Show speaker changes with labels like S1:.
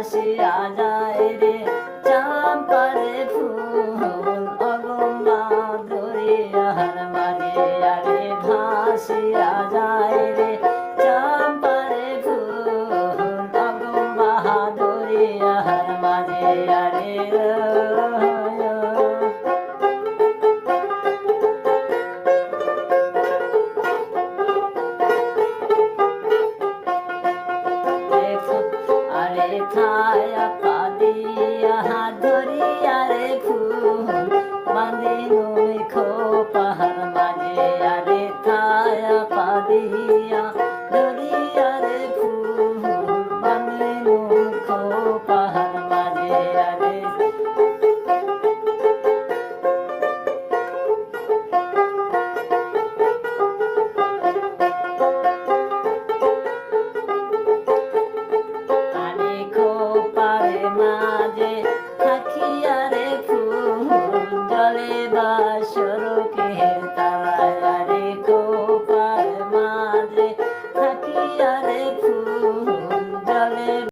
S1: ভাসিয়া যায় রে চাম্পারে ফুল অগমা দরিয়ার মারে আরে ভাসিয়া যায় রে। থায়া পাদিয়া হাত ধরিয়া রে ফুল বাঁধে নই খো পাহাড় মাঝে আরে থায়া পাদিয়া ধরিয়া